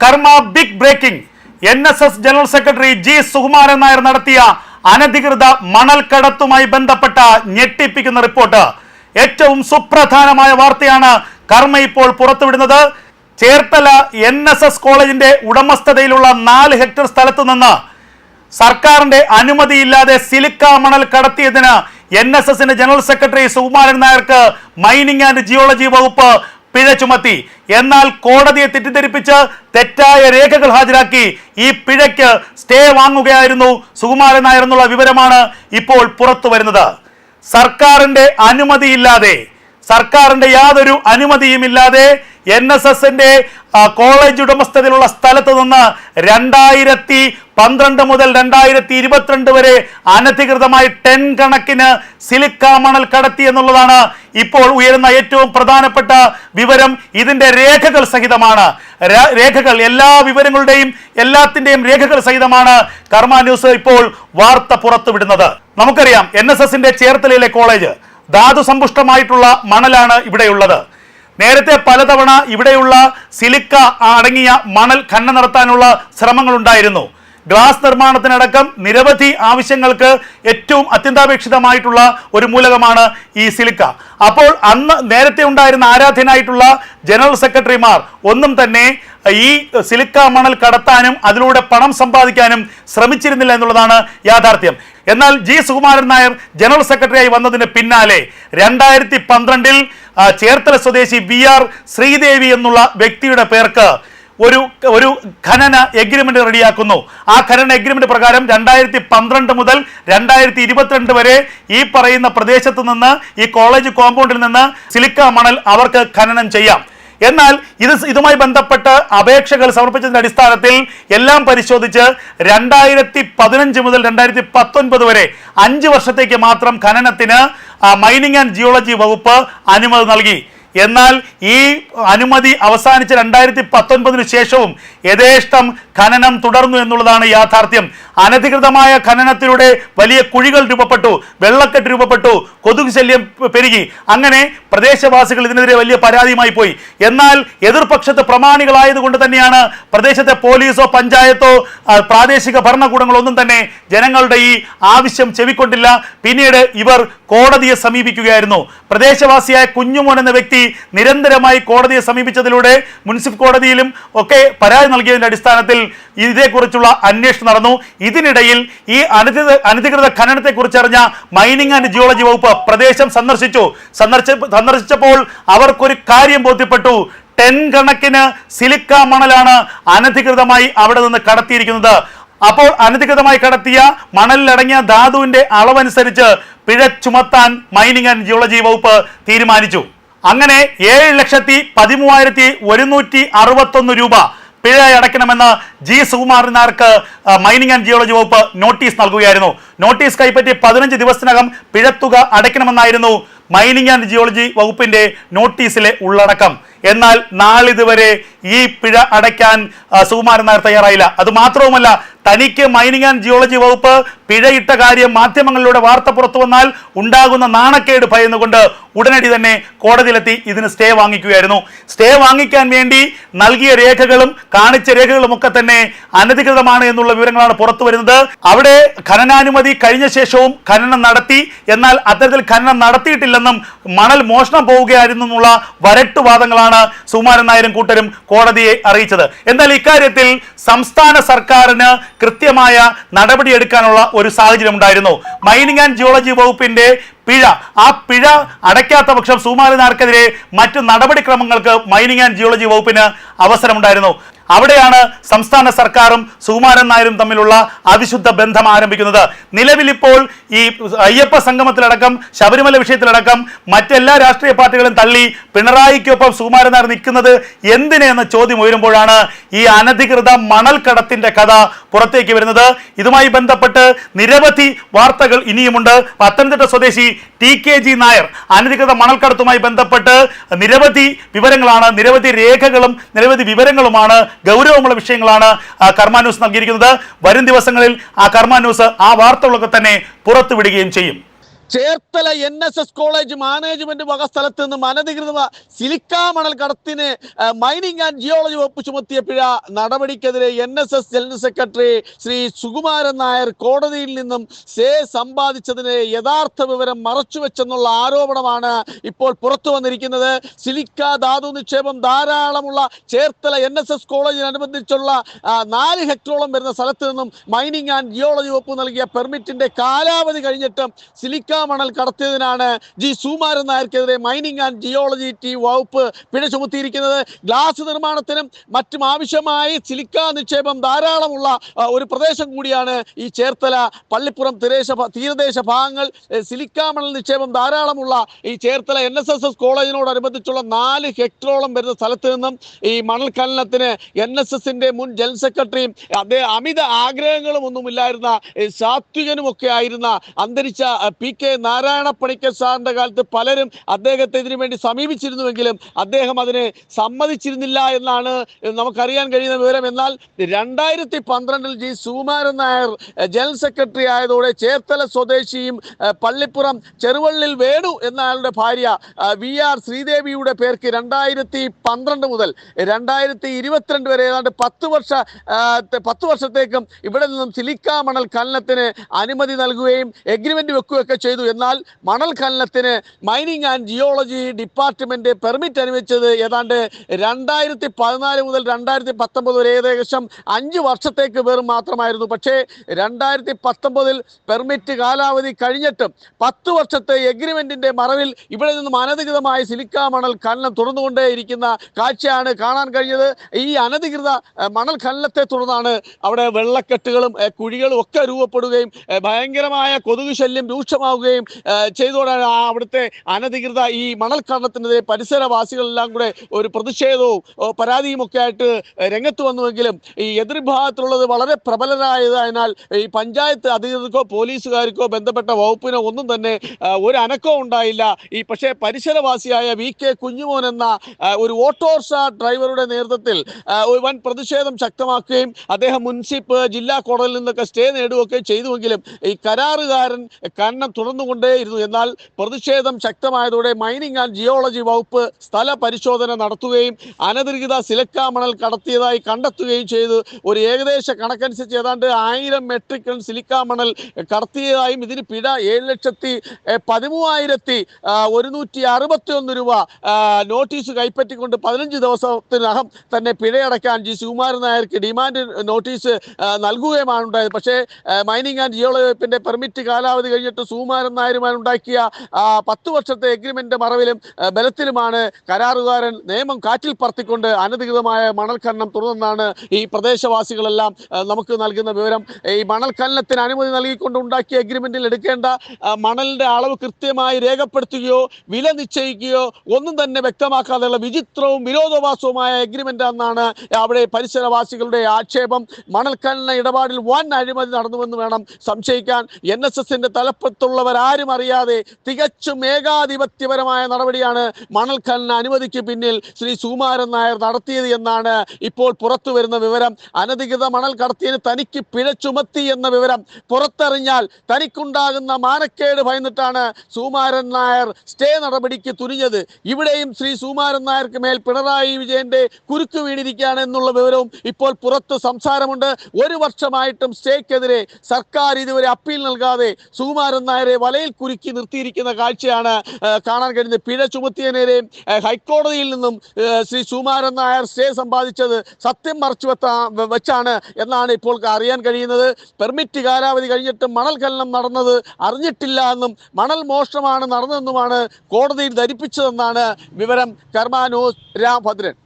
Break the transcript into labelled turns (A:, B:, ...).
A: കർമ്മ big breaking N S S general secretary G Sukumaran Nair നടത്തിയ അനധികൃത മണൽ കടത്തുമായി ബന്ധപ്പെട്ട ഞെട്ടിപ്പിക്കുന്ന റിപ്പോർട്ട്. ഏറ്റവും സുപ്രധാനമായ വാർത്തയാണ് കർമ്മ ഇപ്പോൾ പുറത്തുവിടുന്നത്. ചേർത്തല എൻ എസ് എസ് കോളേജിന്റെ ഉടമസ്ഥതയിലുള്ള നാല് ഹെക്ടർ സ്ഥലത്തു നിന്ന് സർക്കാരിന്റെ അനുമതിയില്ലാതെ സിലിക്ക മണൽ കടത്തിയതിന് എൻ എസ് എസിന്റെ ജനറൽ സെക്രട്ടറി സുകുമാരൻ നായർക്ക് മൈനിങ് ആൻഡ് ജിയോളജി വകുപ്പ് പിഴ ചുമത്തി. എന്നാൽ കോടതിയെ തെറ്റിദ്ധരിപ്പിച്ച് തെറ്റായ രേഖകൾ ഹാജരാക്കി ഈ പിഴയ്ക്ക് സ്റ്റേ വാങ്ങുകയായിരുന്നു സുകുമാരൻ നായർ എന്നുള്ള വിവരമാണ് ഇപ്പോൾ പുറത്തു വരുന്നത് സർക്കാരിന്റെ അനുമതിയില്ലാതെ സർക്കാരിന്റെ യാതൊരു അനുമതിയുമില്ലാതെ എൻ എസ് എസിന്റെ കോളേജ് ഉടമസ്ഥതയിലുള്ള സ്ഥലത്ത് നിന്ന് രണ്ടായിരത്തി പന്ത്രണ്ട് മുതൽ രണ്ടായിരത്തി ഇരുപത്തിരണ്ട് വരെ അനധികൃതമായി ടെൻ കണക്കിന് സിലിക്ക മണൽ കടത്തി എന്നുള്ളതാണ് ഇപ്പോൾ ഉയരുന്ന ഏറ്റവും പ്രധാനപ്പെട്ട വിവരം. ഇതിന്റെ രേഖകൾ സഹിതമാണ്. രേഖകൾ എല്ലാ വിവരങ്ങളുടെയും എല്ലാത്തിന്റെയും രേഖകൾ സഹിതമാണ് കർമ്മ ന്യൂസ് ഇപ്പോൾ വാർത്ത പുറത്തുവിടുന്നത്. നമുക്കറിയാം എൻ എസ് എസിന്റെ ചേർത്തലയിലെ കോളേജ് ധാതു സമ്പുഷ്ടമായിട്ടുള്ള മണലാണ് ഇവിടെയുള്ളത്. നേരത്തെ പലതവണ ഇവിടെയുള്ള സിലിക്ക അടങ്ങിയ മണൽ ഖനനം നടത്താനുള്ള ശ്രമങ്ങൾ ഉണ്ടായിരുന്നു ഗ്ലാസ് നിർമ്മാണത്തിനടക്കം നിരവധി ആവശ്യങ്ങൾക്ക് ഏറ്റവും അത്യന്താപേക്ഷിതമായിട്ടുള്ള ഒരു മൂലകമാണ് ഈ സിലിക്ക. അപ്പോൾ അന്ന് നേരത്തെ ഉണ്ടായിരുന്ന ആരാധ്യനായിട്ടുള്ള ജനറൽ സെക്രട്ടറിമാർ ഒന്നും തന്നെ ഈ സിലിക്ക മണൽ കടത്താനും അതിലൂടെ പണം സമ്പാദിക്കാനും ശ്രമിച്ചിരുന്നില്ല എന്നുള്ളതാണ് യാഥാർത്ഥ്യം. എന്നാൽ ജി സുകുമാരൻ നായർ ജനറൽ സെക്രട്ടറിയായി വന്നതിന് പിന്നാലെ രണ്ടായിരത്തി പന്ത്രണ്ടിൽ ചേർത്തല സ്വദേശി വി ആർ ശ്രീദേവി എന്നുള്ള വ്യക്തിയുടെ പേർക്ക് ഒരു ഒരു ഖനന എഗ്രിമെന്റ് റെഡിയാക്കുന്നു ആ ഖനന എഗ്രിമെന്റ് പ്രകാരം രണ്ടായിരത്തി പന്ത്രണ്ട് മുതൽ രണ്ടായിരത്തി ഇരുപത്തിരണ്ട് വരെ ഈ പറയുന്ന പ്രദേശത്ത് നിന്ന് ഈ കോളേജ് കോമ്പൗണ്ടിൽ നിന്ന് സിലിക്ക മണൽ അവർക്ക് ഖനനം ചെയ്യാം. എന്നാൽ ഇത് ഇതുമായി ബന്ധപ്പെട്ട് അപേക്ഷകൾ സമർപ്പിച്ചതിന്റെ അടിസ്ഥാനത്തിൽ എല്ലാം പരിശോധിച്ച് രണ്ടായിരത്തി പതിനഞ്ച് മുതൽ രണ്ടായിരത്തി പത്തൊൻപത് വരെ അഞ്ച് വർഷത്തേക്ക് മാത്രം ഖനനത്തിന് മൈനിങ് ആൻഡ് ജിയോളജി വകുപ്പ് അനുമതി നൽകി. എന്നാൽ ഈ അനുമതി അവസാനിച്ച രണ്ടായിരത്തി പത്തൊൻപതിനു ശേഷവും യഥേഷ്ടം ഖനനം തുടർന്നു എന്നുള്ളതാണ് യാഥാർത്ഥ്യം. അനധികൃതമായ ഖനനത്തിലൂടെ വലിയ കുഴികൾ രൂപപ്പെട്ടു വെള്ളക്കെട്ട് രൂപപ്പെട്ടു കൊതുക് ശല്യം പെരുകി. അങ്ങനെ പ്രദേശവാസികൾ ഇതിനെതിരെ വലിയ പരാതിയുമായി പോയി. എന്നാൽ എതിർപക്ഷത്ത് പ്രമാണികളായതുകൊണ്ട് തന്നെയാണ് പ്രദേശത്തെ പോലീസോ പഞ്ചായത്തോ പ്രാദേശിക ഭരണകൂടങ്ങളോ ഒന്നും തന്നെ ജനങ്ങളുടെ ഈ ആവശ്യം ചെവിക്കൊണ്ടില്ല. പിന്നീട് ഇവർ കോടതിയെ സമീപിക്കുകയായിരുന്നു. പ്രദേശവാസിയായ കുഞ്ഞുമോൻ എന്ന വ്യക്തി നിരന്തരമായി കോടതിയെ സമീപിച്ചതിലൂടെ മുനിസിപ്പൽ കോടതിയിലും ഒക്കെ പരാതി നൽകിയതിന്റെ അടിസ്ഥാനത്തിൽ ഇതേക്കുറിച്ചുള്ള അന്വേഷണം നടന്നു. ഇതിനിടയിൽ ഈ അനധികൃത അനധികൃത ഖനനത്തെക്കുറിച്ച് അറിഞ്ഞ മൈനിങ് ആൻഡ് ജിയോളജി വകുപ്പ് പ്രദേശം സന്ദർശിച്ചു. സന്ദർശി സന്ദർശിച്ചപ്പോൾ അവർക്കൊരു കാര്യം ബോധ്യപ്പെട്ടു. ടെൻ കണക്കിന് സിലിക്ക മണലാണ് അനധികൃതമായി അവിടെ നിന്ന് കടത്തിയിരിക്കുന്നത്. അപ്പോൾ അനധികൃതമായി കടത്തിയ മണലിലടങ്ങിയ ധാതുവിന്റെ അളവനുസരിച്ച് പിഴ ചുമത്താൻ മൈനിങ് ആൻഡ് ജിയോളജി വകുപ്പ് തീരുമാനിച്ചു. അങ്ങനെ ഏഴ് ലക്ഷത്തി പതിമൂവായിരത്തി ഒരുന്നൂറ്റി അറുപത്തൊന്ന് രൂപ പിഴ അടയ്ക്കണമെന്ന് ജി ആ, മൈനിങ് ആൻഡ് ജിയോളജി വകുപ്പ് നോട്ടീസ് നൽകുകയായിരുന്നു. നോട്ടീസ് കൈപ്പറ്റി പതിനഞ്ച് ദിവസത്തിനകം പിഴത്തുക അടയ്ക്കണമെന്നായിരുന്നു മൈനിങ് ആൻഡ് ജിയോളജി വകുപ്പിന്റെ നോട്ടീസിലെ ഉള്ളടക്കം. എന്നാൽ നാളിതുവരെ ഈ പിഴ അടയ്ക്കാൻ സുകുമാരൻ നായർ തയ്യാറായില്ല. അത് മാത്രവുമല്ല തനിക്ക് മൈനിങ് ആൻഡ് ജിയോളജി വകുപ്പ് പിഴയിട്ട കാര്യം മാധ്യമങ്ങളിലൂടെ വാർത്ത പുറത്തു വന്നാൽ ഉണ്ടാകുന്ന നാണക്കേട് ഭയന്നുകൊണ്ട് ഉടനടി തന്നെ കോടതിയിലെത്തി ഇതിന് സ്റ്റേ വാങ്ങിക്കുകയായിരുന്നു. സ്റ്റേ വാങ്ങിക്കാൻ വേണ്ടി നൽകിയ രേഖകളും കാണിച്ച രേഖകളും ഒക്കെ തന്നെ അനധികൃതമാണ് എന്നുള്ള വിവരങ്ങളാണ് പുറത്തു വരുന്നത്. അവിടെ ഖനനാനുമതി കഴിഞ്ഞ ശേഷവും ഖനനം നടത്തി എന്നാൽ അത്തരത്തിൽ ഖനനം നടത്തിയിട്ടില്ലെന്നും മണൽ മോഷണം പോവുകയായിരുന്നു എന്നുള്ള വരട്ടുവാദങ്ങളാണ് സുകുമാരൻ നായരും കൂട്ടരും കോടതിയെ അറിയിച്ചത്. എന്നാൽ ഇക്കാര്യത്തിൽ സംസ്ഥാന സർക്കാരിന് കൃത്യമായ നടപടിയെടുക്കാനുള്ള ഒരു സാഹചര്യം ഉണ്ടായിരുന്നു. മൈനിങ് ആൻഡ് ജിയോളജി വകുപ്പിന്റെ പിഴ ആ പിഴ അടയ്ക്കാത്ത പക്ഷം സുമാരനാർക്കെതിരെ മറ്റു നടപടിക്രമങ്ങൾക്ക് മൈനിങ് ആൻഡ് ജിയോളജി വകുപ്പിന് അവസരമുണ്ടായിരുന്നു. അവിടെയാണ് സംസ്ഥാന സർക്കാരും സുകുമാരൻ നായരും തമ്മിലുള്ള അവിശുദ്ധ ബന്ധം ആരംഭിക്കുന്നത്. നിലവിലിപ്പോൾ ഈ അയ്യപ്പ സംഗമത്തിലടക്കം ശബരിമല വിഷയത്തിലടക്കം മറ്റെല്ലാ രാഷ്ട്രീയ പാർട്ടികളും തള്ളി പിണറായിക്കൊപ്പം സുകുമാരൻ നായർ നിൽക്കുന്നത് എന്തിനെന്ന ചോദ്യം ഉയരുമ്പോഴാണ് ഈ അനധികൃത മണൽ കടത്തിന്റെ കഥ പുറത്തേക്ക് വരുന്നത്. ഇതുമായി ബന്ധപ്പെട്ട് നിരവധി വാർത്തകൾ ഇനിയുമുണ്ട്. പത്തനംതിട്ട സ്വദേശി ടി കെ ജി നായർ അനധികൃത മണൽക്കടത്തുമായി ബന്ധപ്പെട്ട് നിരവധി വിവരങ്ങളാണ് നിരവധി രേഖകളും നിരവധി വിവരങ്ങളുമാണ് ഗൗരവമുള്ള വിഷയങ്ങളാണ് കർമ്മ ന്യൂസ് നൽകിയിരിക്കുന്നത്. വരും ദിവസങ്ങളിൽ ആ കർമ്മ ന്യൂസ് ആ വാർത്തകളൊക്കെ തന്നെ പുറത്തുവിടുകയും ചെയ്യും.
B: Cherthala N S S college management വക സ്ഥലത്ത് നിന്നും അനധികൃത സിലിക്കാ മണൽ കടത്തിന് മൈനിങ് ആൻഡ് ജിയോളജി വകുപ്പ് ചുമത്തിയ പിഴ നടപടിക്കെതിരെ N S S general secretary Shri Sukumaran Nair കോടതിയിൽ നിന്നും സേ സമ്പാദിച്ചതിന് യഥാർത്ഥ വിവരം മറച്ചുവെച്ചെന്നുള്ള ആരോപണമാണ് ഇപ്പോൾ പുറത്തു വന്നിരിക്കുന്നത്. സിലിക്ക ധാതു നിക്ഷേപം ധാരാളമുള്ള ചേർത്തല എൻ എസ് എസ് കോളേജിനനുബന്ധിച്ചുള്ള നാല് ഹെക്ടറോളം വരുന്ന സ്ഥലത്ത് നിന്നും മൈനിങ് ആൻഡ് ജിയോളജി വകുപ്പ് നൽകിയ പെർമിറ്റിന്റെ കാലാവധി കഴിഞ്ഞിട്ടും സിലിക്ക മണൽ കടത്തിയതിനാണ് ജി സുമാരൻ നായർക്കെതിരെ മൈനിങ് ആൻഡ് ജിയോളജി ടി വകുപ്പ് പിഴ ചുമത്തിയിരിക്കുന്നത് ഗ്ലാസ് നിർമ്മാണത്തിനും മറ്റും ആവശ്യമായി സിലിക്ക നിക്ഷേപം ധാരാളമുള്ള ഒരു പ്രദേശം കൂടിയാണ് ഈ ചേർത്തല പള്ളിപ്പുറം തീരദേശ തീരദേശ ഭാഗങ്ങൾ. സിലിക്ക മണൽ നിക്ഷേപം ധാരാളമുള്ള ഈ Cherthala N S S S കോളേജിനോടനുബന്ധിച്ചുള്ള നാല് ഹെക്ടറോളം വരുന്ന സ്ഥലത്ത് നിന്നും ഈ മണൽ ഖനനത്തിന് എൻ എസ് എസിന്റെ മുൻ ജനറൽ സെക്രട്ടറിയും അദ്ദേഹം അമിത ആഗ്രഹങ്ങളും ഒന്നുമില്ലായിരുന്ന സാത്വികനുമൊക്കെ ആയിരുന്ന അന്തരിച്ച പി കെ നാരായണ പണിക്കർ സാറിന്റെ കാലത്ത് പലരും അദ്ദേഹത്തെ ഇതിനു വേണ്ടി സമീപിച്ചിരുന്നുവെങ്കിലും അദ്ദേഹം അതിനെ സമ്മതിച്ചിരുന്നില്ല എന്നാണ് നമുക്കറിയാൻ കഴിയുന്ന വിവരം. എന്നാൽ രണ്ടായിരത്തി പന്ത്രണ്ടിൽ G Sukumaran Nair general secretary ആയതോടെ Cherthala സ്വദേശിയും പള്ളിപ്പുറം ചെറുവള്ളിൽ വേണു എന്ന ഭാര്യ വി ആർ ശ്രീദേവിയുടെ പേർക്ക് രണ്ടായിരത്തി പന്ത്രണ്ട് മുതൽ രണ്ടായിരത്തി ഇരുപത്തിരണ്ട് വരെ ഏതാണ്ട് പത്ത് വർഷ പത്ത് വർഷത്തേക്കും ഇവിടെ നിന്നും സിലിക്ക മണൽ ഖനനത്തിന് അനുമതി നൽകുകയും എഗ്രിമെന്റ് വെക്കുകയൊക്കെ ചെയ്തു. എന്നാൽ മണൽ ഖനനത്തിന് mining and geology department permit അനുവദിച്ചത് ഏതാണ്ട് രണ്ടായിരത്തി പതിനാല് മുതൽ രണ്ടായിരത്തി പത്തൊമ്പത് വരെ ഏകദേശം അഞ്ച് വർഷത്തേക്ക് വെറും മാത്രമായിരുന്നു. പക്ഷേ രണ്ടായിരത്തി പത്തൊമ്പതിൽ പെർമിറ്റ് കാലാവധി കഴിഞ്ഞിട്ടും പത്ത് വർഷത്തെ എഗ്രിമെന്റിന്റെ മറവിൽ ഇവിടെ നിന്നും അനധികൃതമായ സിലിക്ക മണൽ ഖനനം തുറന്നുകൊണ്ടേയിരിക്കുന്ന കാഴ്ചയാണ് കാണാൻ കഴിഞ്ഞത്. ഈ അനധികൃത മണൽ ഖനനത്തെ തുടർന്നാണ് അവിടെ വെള്ളക്കെട്ടുകളും കുഴികളും ഒക്കെ രൂപപ്പെടുകയും ഭയങ്കരമായ കൊതുക് ശല്യം രൂക്ഷമാവുകയും ഏഹ്, ചെയ്തോടാണ് അവിടുത്തെ അനധികൃത ഈ മണൽ ഖനനത്തിനെതിരെ പരിസരവാസികളെല്ലാം കൂടെ ഒരു പ്രതിഷേധവും പരാതിയും ഒക്കെ ആയിട്ട് രംഗത്ത് വന്നുവെങ്കിലും ഈ എതിർഭാഗത്തുള്ളത് വളരെ പ്രബലരായതിനാൽ ഈ പഞ്ചായത്ത് അധികൃതർക്കോ പോലീസുകാർക്കോ ബന്ധപ്പെട്ട വകുപ്പിനോ ഒന്നും തന്നെ ഒരു അനക്കവും ഉണ്ടായില്ല. ഈ പക്ഷേ പരിസരവാസിയായ വി കെ കുഞ്ഞുമോൻ എന്ന ഒരു ഓട്ടോറിക്ഷ ഡ്രൈവറുടെ നേതൃത്വത്തിൽ വൻ പ്രതിഷേധം ശക്തമാക്കുകയും അദ്ദേഹം മുൻസിപ്പ് ജില്ലാ കോടതിയിൽ നിന്നൊക്കെ സ്റ്റേ നേടുകയൊക്കെ ചെയ്തുവെങ്കിലും ഈ കരാറുകാരൻ കണ്ണം തുടർന്നുകൊണ്ടേയിരുന്നു എന്നാൽ പ്രതിഷേധം ശക്തമായതോടെ മൈനിങ് ആൻഡ് ജിയോളജി വകുപ്പ് സ്ഥല പരിശോധന നടത്തുകയും അനധികൃത സിലിക്കാമണൽ മണൽ കടത്തിയതായി കണ്ടെത്തുകയും ചെയ്തു. ഒരു ഏകദേശ കണക്കനുസരിച്ച് ഏതാണ്ട് ആയിരം മെട്രിക് ടൺ സിലിക്കാമണൽ കടത്തിയതായും ഇതിന് പിഴ ഏഴ് ലക്ഷത്തി പതിമൂവായിരത്തി ഒരുന്നൂറ്റി അറുപത്തി ഒന്ന് രൂപ നോട്ടീസ് കൈപ്പറ്റിക്കൊണ്ട് പതിനഞ്ച് ദിവസത്തിനകം തന്നെ പിഴയടക്കാൻ ജി. സുകുമാരൻ നായർക്ക് ഡിമാൻഡ് നോട്ടീസ് നൽകുകയുമാണ് ഉണ്ടായത്. പക്ഷേ മൈനിങ് ആൻഡ് ജിയോളജി വകുപ്പിന്റെ പെർമിറ്റ് കാലാവധി കഴിഞ്ഞിട്ട് സുകുമാരൻ നായരുമായി ഉണ്ടാക്കിയ ആ, പത്ത് വർഷത്തെ എഗ്രിമെന്റ് മറവിലും ബലത്തിലുമാണ് കരാറുകാരൻ നിയമം കാറ്റിൽ പറത്തിക്കൊണ്ട് അനധികൃതമായ മണൽ ഖനനം തുടർന്നാണ് ഈ പ്രദേശവാസികളെല്ലാം നമുക്ക് നൽകുന്ന വിവരം. ഈ മണൽ ഖനനത്തിന് അനുമതി നൽകിക്കൊണ്ട് ഉണ്ടാക്കിയ എഗ്രിമെന്റിൽ എടുക്കേണ്ട മണലിന്റെ അളവ് കൃത്യമായി രേഖപ്പെടുത്തുകയോ വില നിശ്ചയിക്കുകയോ ഒന്നും തന്നെ വ്യക്തമാക്കാതെയുള്ള വിചിത്രവും വിരോധാഭാസവുമായ എഗ്രിമെന്റ് എന്നാണ് അവിടെ പരിസരവാസികളുടെ ആക്ഷേപം. മണൽ ഖനന ഇടപാടിൽ വൻ അഴിമതി നടന്നുവെന്ന് വേണം സംശയിക്കാൻ. എൻ എസ് എസിന്റെ തലപ്പത്തുള്ളവരാരും അറിയാതെ തികച്ചും ഏകാധിപത്യപരമായ നടപടിയാണ് മണൽഖനന അനുമതിക്ക് പിന്നിൽ ശ്രീ സുകുമാരൻ നായർ നടത്തിയത് എന്നാണ് ഇപ്പോൾ പുറത്തു വരുന്ന വിവരം. അനധികൃത മണൽ കടത്തിയതിന് തനിക്ക് പിഴ ചുമത്തി എന്ന വിവരം പുറത്തറിഞ്ഞാൽ തനിക്കുണ്ടാകുന്ന മാനക്കേട് ഭയന്നിട്ടാണ് സുകുമാരൻ നായർ സ്റ്റേ നടപടിക്ക് തുനിഞ്ഞത്. ഇവിടെയും ശ്രീ സുകുമാരൻ നായർക്ക് മേൽ പിണറായി വിജയന്റെ കുരുക്ക് വീണിരിക്കുകയാണ് എന്നുള്ള വിവരവും ഇപ്പോൾ പുറത്ത് സംസാരമുണ്ട്. ഒരു വർഷമായിട്ടും സ്റ്റേക്കെതിരെ സർക്കാർ ഇതുവരെ അപ്പീൽ നൽകാതെ സുകുമാരൻ നായരെ വലയിൽ കുരുക്കി നിർത്തിയിരിക്കുന്ന കാഴ്ചയാണ് കാണാൻ കഴിയുന്നത് പിഴ ചുമത്തിയതിനെതിരെ ഹൈക്കോടതിയിൽ നിന്നും ശ്രീ സുമാരൻ നായർ സ്റ്റേ സമ്പാദിച്ചത് സത്യം മറച്ചു വെച്ചാണ് എന്നാണ് ഇപ്പോൾ അറിയാൻ കഴിയുന്നത്. പെർമിറ്റ് കാലാവധി കഴിഞ്ഞിട്ട് മണൽ ഖനനം നടന്നത് അറിഞ്ഞിട്ടില്ല എന്നും മണൽ മോഷണമാണ് നടന്നതെന്നുമാണ് കോടതിയിൽ ധരിപ്പിച്ചതെന്നാണ് വിവരം. കർമാനോ രാംഭദ്രൻ